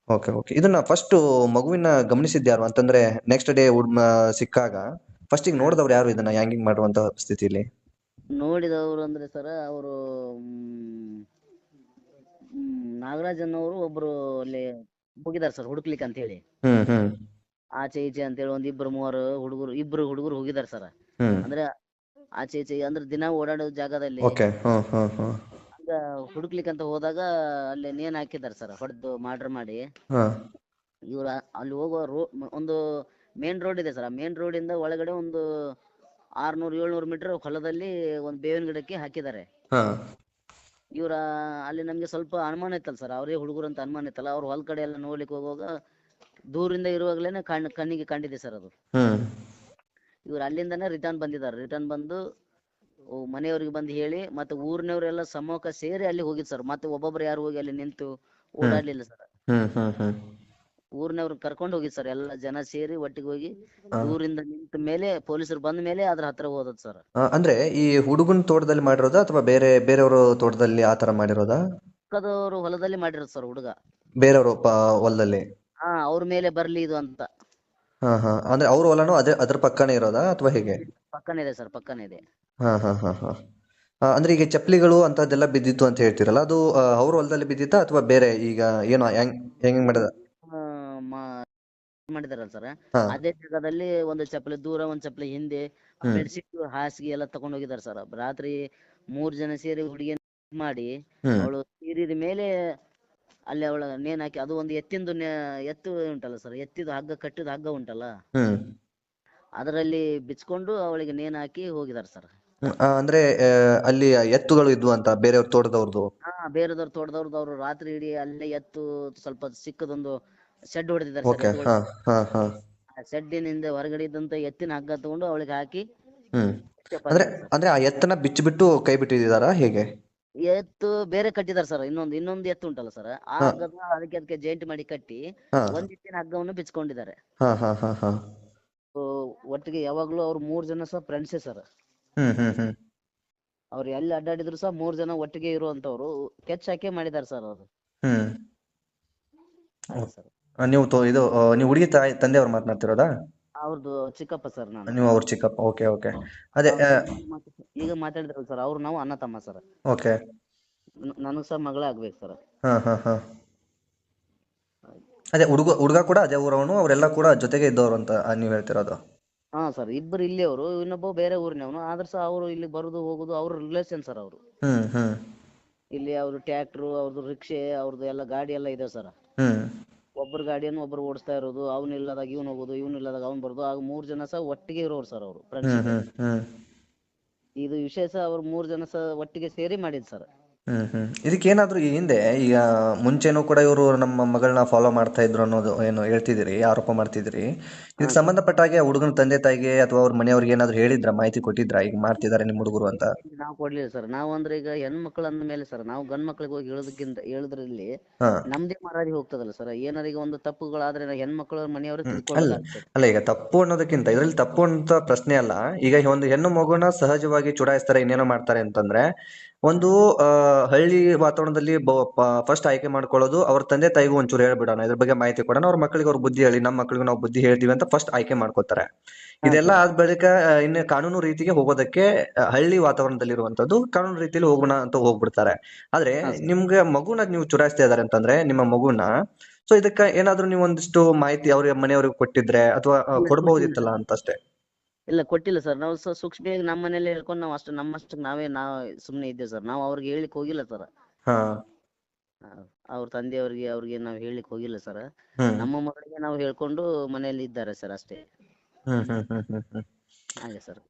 ಓಕೆ ಓಕೆ ಇದನ್ನ ಫಸ್ಟ್ ಮಗುವಿನ ಗಮನಿಸಿದ್ಯಾರು ಅಂತಂದ್ರೆ ನೆಕ್ಸ್ಟ್ ಡೇ ಸಿಕ್ಕಾಗ ಫಸ್ಟ್ ಈಗ ನೋಡಿದವ್ರು ಯಾರು ಇದನ್ನ ಹ್ಯಾಂಗಿಂಗ್ ಮಾಡುವಂತ ಸ್ಥಿತಿಲಿ? ನೋಡಿದವರು ಅಂದ್ರೆ ಸರ್ ಅವರು ನಾಗರಾಜ್ ಅನ್ನೋರು ಒಬ್ರು ಅಲ್ಲಿ ಹೋಗಿದಾರೆ ಸರ್ ಹುಡುಕ್ಲಿಕ್ಕೆ ಅಂತ ಹೇಳಿ. ಹ್ಮ್ ಹ್ಮ್. ಆಚೆ ಈಚೆ ಅಂತೇಳಿ ಒಂದ್ ಇಬ್ರು ಮೂವರು ಹುಡುಗರು ಇಬ್ರು ಹುಡುಗರು ಹೋಗಿದಾರೆ ಸರ್. ಹ್ಮ್. ಅಂದ್ರೆ ಆಚೆ ಈಚೆ ಅಂದ್ರೆ ದಿನ ಓಡಾಡೋ ಜಾಗದಲ್ಲಿ ಓಕೆ ಹ್ಮ್ ಹ್ಮ್ ಹ್ಮ್. ಹಂಗ ಹುಡುಕ್ಲಿಕ್ಕೆ ಅಂತ ಹೋದಾಗ ಅಲ್ಲಿ ನೇಣ್ ಹಾಕಿದ್ದಾರೆ ಸರ್ ಹೊಡೆದು ಮರ್ಡರ್ ಮಾಡಿ. ಹಾ. ಇವ್ರ ಅಲ್ಲಿ ಹೋಗೋ ರೋ ಒಂದು ಮೇನ್ ರೋಡ್ ಇದೆ ಸರ್. ಆ ಮೇನ್ ರೋಡ್ ಇಂದ ಒಳಗಡೆ ಒಂದು ಆರ್ನೂರ್ ಏಳ್ನೂರು ಮೀಟರ್ ಹೊಲದಲ್ಲಿ ಒಂದು ಬೇವಿನ ಗಿಡಕ್ಕೆ ಹಾಕಿದ್ದಾರೆ. ಹಾ. ಇವ್ರ ಅಲ್ಲಿ ನಮ್ಗೆ ಸ್ವಲ್ಪ ಅನುಮಾನ ಇತ್ತಲ್ಲ ಸರ್ ಅವರೇ ಹುಡುಗರು ಅಂತ ಅನುಮಾನ ಇತ್ತಲ್ಲ ಅವ್ರ ಹೊಲ ಕಡೆ ಎಲ್ಲ ನೋಡ್ಲಿಕ್ಕೆ ಹೋಗುವಾಗ ದೂರಿಂದ ಇರುವಾಗಲೇನೆ ಕಣ್ ಕಣ್ಣಿಗೆ ಕಂಡಿದೆ ಸರ್ ಅದು. ಇವ್ರು ಅಲ್ಲಿಂದನೇ ರಿಟರ್ನ್ ಬಂದಿದ್ದಾರೆ ರಿಟರ್ನ್ ಬಂದು ಮನೆಯವ್ರಿಗೆ ಬಂದು ಹೇಳಿ ಮತ್ತೆ ಊರಿನವರೆಲ್ಲ ಸಮೂಹಕ್ಕೆ ಸೇರಿ ಅಲ್ಲಿ ಹೋಗಿದ್ ಸರ್ ಮತ್ತೆ ಒಬ್ಬೊಬ್ರು ಯಾರು ಹೋಗಿ ಅಲ್ಲಿ ನಿಂತು ಓಡಾಡ್ಲಿಲ್ಲ ಸರ್. ಊರಿನವ್ರು ಕರ್ಕೊಂಡು ಹೋಗಿದ್ ಸರ್ ಎಲ್ಲ ಜನ ಸೇರಿ ಒಟ್ಟಿಗೆ ಹೋಗಿ. ಊರಿಂದ ನಿಂತ ಮೇಲೆ ಪೊಲೀಸರು ಬಂದ ಮೇಲೆ ಅದ್ರ ಹತ್ರ ಹೋದದ್ ಸರ್. ಅಂದ್ರೆ ಈ ಹುಡುಗನ ತೋಟದಲ್ಲಿ ಮಾಡಿರೋದ ಅಥವಾ ಬೇರೆ ಬೇರೆಯವ್ರ ತೋಟದಲ್ಲಿ ಆ ತರ ಮಾಡಿರೋದಾ? ಪಕ್ಕದವರು ಹೊಲದಲ್ಲಿ ಮಾಡಿರೋದು ಸರ್ ಹುಡುಗ. ಬೇರೆಯವರು ಪ ಹೊಲದಲ್ಲಿ? ಹಾ ಅವ್ರ ಮೇಲೆ ಬರ್ಲಿ ಇದು ಅಂತ. ಹಾ ಹಾ ಅಂದ್ರೆ ಅವ್ರ ಹೊಲನು ಅದೇ ಅದ್ರ ಪಕ್ಕನೇ ಇರೋದಾ ಅಥವಾ ಹೇಗೆ? ಪಕ್ಕನೇ ಇದೆ ಸರ್ ಪಕ್ಕನೇ ಇದೆ. ಹಾ ಹಾ ಹಾ ಹಾ. ಆ, ಅಂದ್ರೆ ಈಗ ಚಪ್ಪಲಿಗಳು ಅಂತದೆಲ್ಲ ಬಿದ್ದಿತ್ತು ಅಂತ ಹೇಳ್ತೀರಲ್ಲ ಅದು ಆ, ಅವ್ರ ಹೊಲದಲ್ಲಿ ಬಿದ್ದಿತ್ತಾ ಅಥವಾ ಬೇರೆ ಈಗ ಏನೋ ಹೆಂಗ್ ಹೆಂಗ್ ಮಾಡಿದ? ಮಾಡಿದಾರಲ್ಲ ಸರ್. ಅದೇ ಜಾಗದಲ್ಲಿ ಒಂದು ಚಪ್ಪಲಿ ದೂರ ಒಂದ್ ಚಪ್ಪಲಿ ಹಿಂದೆ. ಬೆಡ್ಶೀಟ್ ಹಾಸಿಗೆ ಎಲ್ಲ ತಗೊಂಡ್ ಹೋಗಿದಾರೆ ಸರ್. ರಾತ್ರಿ ಮೂರ್ ಜನ ಸೇರಿ ಹುಡುಗಿ ಮಾಡಿ ಅವಳು ಸೀರಿದ ಮೇಲೆ ಅಲ್ಲಿ ಅವಳ ನೇಣ್ ಹಾಕಿ ಅದು ಒಂದು ಎತ್ತಿಂದು ಎತ್ತು ಉಂಟಲ್ಲ ಸರ್. ಎತ್ತಿದ ಹಗ್ಗ ಕಟ್ಟಿದ ಹಗ್ಗ ಉಂಟಲ್ಲ. ಅದರಲ್ಲಿ ಬಿಚ್ಕೊಂಡು ಅವಳಿಗೆ ನೇಣ್ ಹಾಕಿ ಹೋಗಿದಾರೆ ಸರ್. ಆ, ಅಂದ್ರೆ ಆ, ಅಲ್ಲಿ ಎತ್ತುಗಳು ಇದ್ವು ಅಂತ ಬೇರೆಯವ್ರ ತೋಟದವ್ರದ್ದು ಹಾ ಬೇರೆದವ್ರು ತೋಟದವ್ರದ್ದು ಅವ್ರು ರಾತ್ರಿ ಇಡೀ ಅಲ್ಲೇ ಎತ್ತು ಸ್ವಲ್ಪ ಸಿಕ್ಕದೊಂದು ಶೆಡ್ ಹೊಡೆದಿದ್ದಾರೆ ಓಕೆ ಹಾ ಹಾ ಹಾ. ಶೆಡ್ಡಿನಿಂದ ಹೊರಗಡೆ ಇದ್ದಂತ ಎತ್ತಿನ ಹಗ್ಗ ತಗೊಂಡು ಅವಳಿಗೆ ಹಾಕಿ ಹ್ಮ್. ಅಂದ್ರೆ ಅಂದ್ರೆ ಆ ಬಿಚ್ಚಿಬಿಟ್ಟು ಕೈ ಬಿಟ್ಟಿದ್ದಾರಾ ಹೇಗೆ? ಎತ್ತು ಬೇರೆ ಕಟ್ಟಿದಾರೆ ಸರ್ ಇನ್ನೊಂದು ಇನ್ನೊಂದು ಎತ್ತು ಉಂಟಲ್ಲ ಸರ್. ಆ ಹಾ. ಹಗ್ಗದ ಅದಕ್ಕೆ ಅದಕ್ಕೆ ಜೈಂಟ್ ಮಾಡಿ ಕಟ್ಟಿ ಹಾ. ಒಂದ್ ಎತ್ತಿನ ಹಗ್ಗವನ್ನು ಬಿಚ್ಕೊಂಡಿದ್ದಾರೆ. ಹಾ ಹಾ ಹಾ ಹಾ. So, ಒಟ್ಟಿಗೆ ಯಾವಾಗ್ಲೂ ಅವ್ರು ಮೂರ್ ಜನ ಸಹ ಫ್ರೆಂಡ್ಸೇ ಸರ್. ಹ್ಮ್ ಹ್ಮ್ ಹ್ಮ್. ಅವ್ರು ಎಲ್ಲಿ ಅಡ್ಡಾಡಿದ್ರು ಸಹ ಮೂರ್ ಜನ ಒಟ್ಟಿಗೆ ಇರುವಂತವ್ರು ಕೆಚ್ ಹಾಕಿ ಮಾಡಿದಾರೆ ಸರ್ ಅವರು. ಹ್ಮ್. ಸರ್. ನೀವು ತೋ ಇದು ಆ, ನೀವು ಹುಡುಗಿ ತಾಯಿ ತಂದೆಯವ್ರು ಮಾತನಾಡ್ತಿರೋದಾ? ಅವ್ರದ್ದು ಚಿಕ್ಕಪ್ಪ ಸರ್ ನಾನು. ನೀವು ಅವ್ರ ಚಿಕ್ಕಪ್ಪ ಓಕೆ ಓಕೆ. ಅದೇ ಈಗ ಮಾತಾಡಿದ್ರಲ್ಲ ಸರ್ ಅವ್ರು ನಾವು ಅಣ್ಣ ತಮ್ಮ ಸರ್. ಓಕೆ. ನನಗ್ ಸಹ ಮಗಳೇ ಆಗ್ಬೇಕು ಸರ್. ಹಾ ಹಾ ಹಾ. ಅದೇ ಹುಡುಗ ಹುಡುಗ ಕೂಡ ಅದೇ ಊರವನು ಅವರೆಲ್ಲ ಕೂಡ ಜೊತೆಗೆ ಇದ್ದವರು ಅಂತ ನೀವ್ ನೀವು ಹೇಳ್ತಿರೋದು? ಹಾ ಸರ್ ಇಬ್ಬರು ಇಲ್ಲಿಯವರು ಇನ್ನೊಬ್ಬ ಬೇರೆ ಊರಿನವನು ಆದ್ರೆ ಸಹ ಅವರು ಇಲ್ಲಿ ಬರುದು ಹೋಗುದು ಅವ್ರ ರಿಲೇಷನ್ ಸರ್ ಅವರು. ಹ್ಮ್ ಹ್ಮ್. ಇಲ್ಲಿ ಅವ್ರ ಟ್ರ್ಯಾಕ್ಟ್ರು ಅವ್ರದ್ದು ರಿಕ್ಷೆ ಅವ್ರದ್ದು ಎಲ್ಲ ಗಾಡಿ ಎಲ್ಲ ಇದೆ ಸರ್. ಹ್ಮ್. ಒಬ್ಬರು ಗಾಡಿಯನ್ನು ಒಬ್ರು ಓಡಿಸ್ತಾ ಇರೋದು ಅವ್ನು ಇಲ್ಲದಾಗ ಇವ್ನು ಹೋಗೋದು ಇವ್ನು ಇಲ್ಲದಾಗ ಅವ್ನು ಬರೋದು ಆಗ ಮೂರ್ ಜನ ಸಹ ಒಟ್ಟಿಗೆ ಇರೋರು ಸರ್ ಅವರು ಇದು ವಿಶೇಷ ಅವ್ರ ಅವ್ರು ಮೂರ್ ಜನ ಸಹ ಒಟ್ಟಿಗೆ ಸೇರಿ ಮಾಡಿದ್ ಸರ್. ಹ್ಮ್ ಹ್ಮ್. ಇದಕ್ಕೇನಾದ್ರೂ ಈ ಹಿಂದೆ ಈಗ ಮುಂಚೆನೂ ಕೂಡ ಇವರು ನಮ್ಮ ಮಗಳನ್ನ ಫಾಲೋ ಮಾಡ್ತಾ ಇದ್ರು ಅನ್ನೋದು ಏನು ಹೇಳ್ತಿದ್ದೀರಿ? ಆರೋಪ ಮಾಡ್ತಿದ್ದೀರಿ? ಇದಕ್ಕೆ ಸಂಬಂಧಪಟ್ಟ ಹಾಗೆ ಹುಡುಗನ ತಂದೆ ತಾಯಿಗೆ ಅಥವಾ ಅವ್ರ ಮನೆಯವ್ರಿಗೆ ಏನಾದ್ರು ಹೇಳಿದ್ರ? ಮಾಹಿತಿ ಕೊಟ್ಟಿದ್ರ? ಈಗ ಮಾಡ್ತಿದ್ದಾರೆ ನಿಮ್ಮ ಹುಡುಗರು ಅಂತ. ನಾವು ಕೊಡ್ಲಿಲ್ಲ ಸರ್. ನಾವು ಅಂದ್ರೆ ಈಗ ಹೆಣ್ಮಕ್ಳು ಅಂದ ಮೇಲೆ ಸರ್ ನಾವು ಗಂಡ್ ಮಕ್ಳಿಗೆ ಹೋಗಿ ಹೇಳೋದಕ್ಕಿಂತ ಹೇಳದ್ರಲ್ಲಿ ಹಾ. ನಮ್ದೇ ಮರಾರಿ ಹೋಗ್ತದಲ್ಲ ಸರ್. ಏನಾರ ಈಗ ಒಂದು ತಪ್ಪುಗಳಾದ್ರೆ ಹೆಣ್ ಹೆಣ್ಮಕ್ಳು ಮನೆಯವರು ಅಲ್ಲ ತಿಳ್ಕೊಳ್ಳೋದಾಗ್ತದೆ ಅಲ್ಲ ಈಗ ತಪ್ಪು ಅನ್ನೋದಕ್ಕಿಂತ ಇದ್ರಲ್ಲಿ ತಪ್ಪು ಅಂತ ಪ್ರಶ್ನೆ ಅಲ್ಲ. ಈಗ ಒಂದು ಹೆಣ್ಣು ಮಗುನ ಸಹಜವಾಗಿ ಚುಡಾಯಿಸ್ತಾರೆ ಇನ್ನೇನೋ ಮಾಡ್ತಾರೆ ಅಂತಂದ್ರೆ ಒಂದು ಹಳ್ಳಿ ವಾತಾವರಣದಲ್ಲಿ ಫಸ್ಟ್ ಆಯ್ಕೆ ಮಾಡ್ಕೊಳ್ಳೋದು ಅವ್ರ ತಂದೆ ತಾಯಿಗೂ ಒಂಚೂರು ಹೇಳ್ಬಿಡೋಣ. ಇದ್ರ ಬಗ್ಗೆ ಮಾಹಿತಿ ಕೊಡೋಣ. ಅವ್ರ ಮಕ್ಕಳಿಗೆ ಅವ್ರ ಬುದ್ಧಿ ಹೇಳಿ ನಮ್ಮ ಮಕ್ಕಳಿಗೆ ನಾವು ಬುದ್ಧಿ ಹೇಳ್ತೀವಿ ಅಂತ ಫಸ್ಟ್ ಆಯ್ಕೆ ಮಾಡ್ಕೋತಾರೆ. ಇದೆಲ್ಲ ಆದ ಬಳಿಕ ಇನ್ನು ಕಾನೂನು ರೀತಿಗೆ ಹೋಗೋದಕ್ಕೆ ಹಳ್ಳಿ ವಾತಾವರಣದಲ್ಲಿ ಇರುವಂತದ್ದು ಕಾನೂನು ರೀತಿಯಲ್ಲಿ ಹೋಗೋಣ ಅಂತ ಹೋಗ್ಬಿಡ್ತಾರೆ. ಆದ್ರೆ. ನಿಮ್ಗೆ ಮಗುನ ನೀವು ಚುರಾಯಿಸ್ತಾ ಇದಾರೆ ಅಂತಂದ್ರೆ ನಿಮ್ಮ ಮಗುನ ಸೊ ಇದಕ್ಕ ಏನಾದ್ರು ನೀವು ಒಂದಿಷ್ಟು ಮಾಹಿತಿ ಅವ್ರಿಗೆ ಮನೆಯವ್ರಿಗೆ ಕೊಟ್ಟಿದ್ರೆ ಅಥವಾ ಕೊಡ್ಬಹುದಿತ್ತಲ್ಲ ಅಂತ ಅಷ್ಟೇ ಇಲ್ಲ ಕೊಟ್ಟಿಲ್ಲ ಸರ್ ನಾವು ಸ ಸೂಕ್ಷ್ಮವಾಗಿ ನಮ್ಮ ಮನೇಲಿ ಹೇಳ್ಕೊಂಡು ನಾವು ಅಷ್ಟು ನಮ್ಮಷ್ಟಕ್ಕೆ ನಾವೇ ನಾವು ಸುಮ್ಮನೆ ಇದ್ದೇವೆ ಸರ್ ನಾವು ಅವ್ರಿಗೆ ಹೇಳಿಕ್ ಹೋಗಿಲ್ಲ ಸರ್ ಹಾ. ಅವ್ರ ತಂದೆಯವ್ರಿಗೆ ಅವ್ರಿಗೆ ನಾವು ಹೇಳಿಕ್ ಹೋಗಿಲ್ಲ ಸರ್ ಹ್ಮ್. ನಮ್ಮ ಮಗಳಿಗೆ ನಾವು ಹೇಳ್ಕೊಂಡು ಮನೆಯಲ್ಲಿ ಇದ್ದಾರೆ ಸರ್ ಅಷ್ಟೇ. ಹ್ಮ್ ಹ್ಮ್ ಹ್ಮ್ ಹ್ಮ್ ಹ್ಮ್. ಹಾಗೆ ಸರ್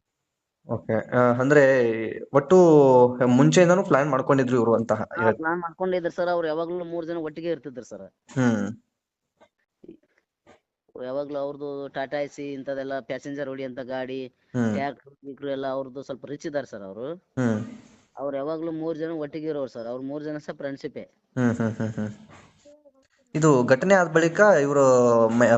ಓಕೆ ಅಂದ್ರೆ ಒಟ್ಟು ಮುಂಚೆಯಿಂದಾನು ಪ್ಲಾನ್ ಮಾಡ್ಕೊಂಡಿದ್ರು ಇವರು ಅಂತ ಹೇಳ್- ಪ್ಲಾನ್ ಮಾಡ್ಕೊಂಡಿದ್ರು ಸರ್ ಅವ್ರು ಯಾವಾಗ್ಲೂ ಮೂರ್ ಜನ ಒಟ್ಟಿಗೆ ಇರ್ತಿದ್ರು ಸರ್ ಹ್ಮ್. ಯಾವಾಗ್ಲೂ ಅವ್ರದ್ದು ಟಾಟಾ ಎಸಿ ಇಂಥದೆಲ್ಲ ಪ್ಯಾಸೆಂಜರ್ ಹೊಡಿಯಂತ ಗಾಡಿ ಟ್ಯಾಕ್ಟ್ರು ಗೀಕ್ರು ಎಲ್ಲ ಅವ್ರದ್ದು ಸ್ವಲ್ಪ ರಿಚ್ ಇದಾರೆ ಸರ್ ಅವರು. ಅವ್ರ ಅವ್ರು ಯಾವಾಗ್ಲೂ ಮೂರ್ ಜನ ಒಟ್ಟಿಗೆ ಇರೋರು ಸರ್ ಅವ್ರ ಮೂರ್ ಜನ ಸಹ ಫ್ರೆಂಡ್ಶಿಪ್ಪೇ ಹ್ಮ್ ಹ್ಮ್ ಹ್ಮ್ ಹ್ಮ್. ಇದು ಘಟನೆ ಆದ ಬಳಿಕ ಇವರು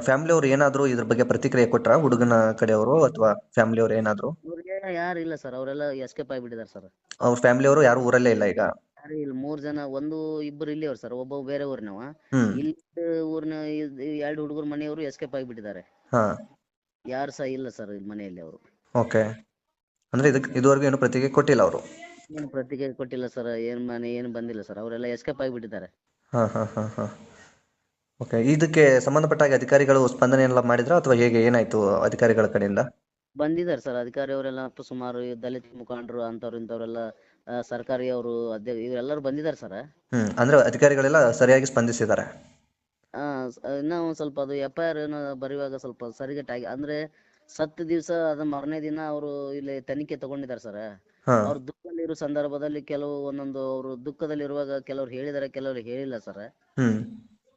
ಫ್ಯಾಮಿಲಿ ಅವ್ರು ಏನಾದ್ರು ಇದ್ರ ಬಗ್ಗೆ ಪ್ರತಿಕ್ರಿಯೆ ಕೊಟ್ರ ಹುಡುಗನ ಕಡೆಯವರು ಅಥವಾ ಫ್ಯಾಮಿಲಿ ಅವ್ರು ಏನಾದ್ರು? ಇವ್ರಿಗೆ ಯಾರು ಇಲ್ಲ ಸರ್ ಅವರೆಲ್ಲ ಎಸ್ಕೇಪ್ ಆಗಿಬಿಟ್ಟಿದ್ದಾರೆ ಸರ್ ಅವ್ರ ಫ್ಯಾಮಿಲಿಯವರು ಯಾರು ಊರಲ್ಲೇ ಇಲ್ಲ ಈಗ? ಯಾರು ಇಲ್ಲ ಮೂರ್ ಜನ ಒಂದು ಇಬ್ಬರು ಇಲ್ಲಿ ಅವ್ರು ಸರ್ ಒಬ್ಬ ಬೇರೆ ಊರಿನವ. ಹ್ಮ್. ಇಲ್ಲಿ ಊರಿನ ಎರಡು ಹುಡುಗರ ಮನೆಯವರು ಎಸ್ಕೇಪ್ ಆಗಿಬಿಟ್ಟಿದ್ದಾರೆ. ಹಾ. ಯಾರು ಸಹ ಇಲ್ಲ ಸರ್ ಮನೆಯಲ್ಲಿ ಅವರು. ಓಕೆ ಅಂದ್ರೆ ಇದಕ್ಕೆ ಇದುವರೆಗೂ ಏನು ಪ್ರತಿಕ್ರಿಯೆ ಕೊಟ್ಟಿಲ್ಲ ಅವರು? ಏನು ಪ್ರತಿಕ್ರಿಯೆ ಕೊಟ್ಟಿಲ್ಲ ಸರ್ ಏನ್ ಮನೆ ಏನು ಬಂದಿಲ್ಲ ಸರ್ ಅವರೆಲ್ಲ ಎಸ್ಕೇಪ್ ಆಗಿಬಿಟ್ಟಿದ್ದಾರೆ. ಹಾ ಹಾ ಹಾ ಹಾ. ಓಕೆ ಇದಕ್ಕೆ ಸಂಬಂಧಪಟ್ಟ ಹಾಗೆ ಅಧಿಕಾರಿಗಳು ಸ್ಪಂದನೆ ಎಲ್ಲ ಮಾಡಿದ್ರ ಅಥವಾ ಹೇಗೆ ಏನಾಯ್ತು ಅಧಿಕಾರಿಗಳ ಕಡೆಯಿಂದ? ಬಂದಿದ್ದಾರೆ ಸರ್ ಅಧಿಕಾರಿಯವರೆಲ್ಲ ಸುಮಾರು ಈ ದಲಿತ ಮುಖಂಡರು ಅಂತವ್ರು ಇಂಥವ್ರೆಲ್ಲ ಆ, ಸರ್ಕಾರಿ ಅವರು ಅಧ್ಯ ಇವರೆಲ್ಲರೂ ಬಂದಿದ್ದಾರೆ ಸರ್. ಹ್ಮ್ ಅಂದ್ರೆ ಅಧಿಕಾರಿಗಳೆಲ್ಲ ಸರಿಯಾಗಿ ಸ್ಪಂದಿಸಿದ್ದಾರೆ. ಆ ಸ- ಇನ್ನ ಒಂದ್ ಸ್ವಲ್ಪ ಅದು ಎಫ್ ಐ ಆರ್ ಏನೋ ಬರೆಯುವಾಗ ಸ್ವಲ್ಪ ಸರಿಗಟ್ಟಾಗಿ ಅಂದ್ರೆ ಸತ್ತ ದಿವಸ ಅದ ಮಾರನೇ ದಿನ ಅವರು ಇಲ್ಲಿ ತನಿಖೆ ತಗೊಂಡಿದ್ದಾರೆ ಸರ್. ಅವ್ರ ದುಃಖದಲ್ಲಿ ಇರೋ ಸಂದರ್ಭದಲ್ಲಿ ಕೆಲವು ಒಂದೊಂದು ಅವರು ದುಃಖದಲ್ಲಿರುವಾಗ ಕೆಲವ್ರು ಹೇಳಿದಾರೆ ಕೆಲವ್ರು ಹೇಳಿಲ್ಲ ಸರ್. ಹ್ಮ್.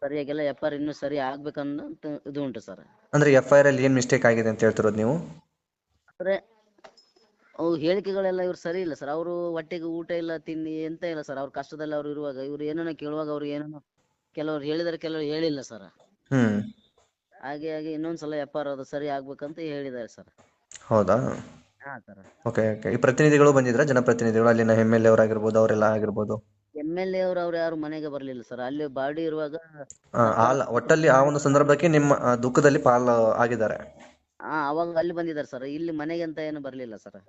ಸರಿಯಾಗೆಲ್ಲ ಎಫ್ ಆರ್ ಇನ್ನೂ ಸರಿ ಆಗ್ಬೇಕನ್ನೋ ಇದು ಉಂಟು ಸರ್. ಅಂದ್ರೆ ಎಫ್ ಐ ಆರ್ ಅಲ್ಲಿ ಏನ್ ಮಿಸ್ಟೇಕ್ ಆಗಿದೆ ಅಂತ ಹೇಳ್ತಿರೋದು ನೀವು? ಅಂದ್ರೆ ಅವು ಹೇಳಿಕೆಗಳೆಲ್ಲ ಇವ್ರು ಸರಿ ಇಲ್ಲ ಸರ್. ಅವರು ಹೊಟ್ಟೆಗೆ ಊಟ ಇಲ್ಲ ತಿಂಡಿ ಎಂತ ಇಲ್ಲ ಸರ್. ಅವ್ರ ಕಷ್ಟದಲ್ಲಿ ಅವ್ರು ಇರುವಾಗ ಇವ್ರು ಏನೇನೋ ಕೇಳುವಾಗ ಅವ್ರು ಏನೇನೋ ಕೆಲವ್ರು ಹೇಳಿದಾರೆ ಕೆಲವ್ರು ಹೇಳಿಲ್ಲ ಸರ್. ಹ್ಮ್. ಹಾಗೆ ಹಾಗೆ ಇನ್ನೊಂದ್ಸಲ ವ್ಯಾಪಾರ ಅದು ಸರಿ ಆಗ್ಬೇಕಂತ ಹೇಳಿದ್ದಾರೆ ಸರ್. ಹೌದಾ? ಹಾ ಸರ್. Okay okay. ಈ ಪ್ರತಿನಿಧಿಗಳು ಬಂದಿದ್ರ? ಜನಪ್ರತಿನಿಧಿಗಳು? ಅಲ್ಲಿನ ಎಂ ಎಲ್ ಎ ಅವರಾಗಿರ್ಬೋದು ಅವರೆಲ್ಲ ಆಗಿರ್ಬೋದು? ಎಂ ಎಲ್ ಎ ಅವ್ರು ಅವ್ರು ಯಾರು ಮನೆಗೆ ಬರ್ಲಿಲ್ಲ ಸರ್. ಅಲ್ಲಿ ಬಾಡಿ ಇರುವಾಗ ಆ, ಅಲ್ಲ ಒಟ್ಟಲ್ಲಿ ಆ ಒಂದು ಸಂದರ್ಭಕ್ಕೆ ನಿಮ್ಮ ಆ, ದುಃಖದಲ್ಲಿ ಪಾಲ್ ಆಗಿದ್ದಾರೆ. ಆ ಅವಾಗ ಅಲ್ಲಿ ಬಂದಿದ್ದಾರೆ ಸರ್ ಇಲ್ಲಿ ಮನೆಗೆ ಅಂತ ಏನು ಬರ್ಲಿಲ್ಲ ಸರ್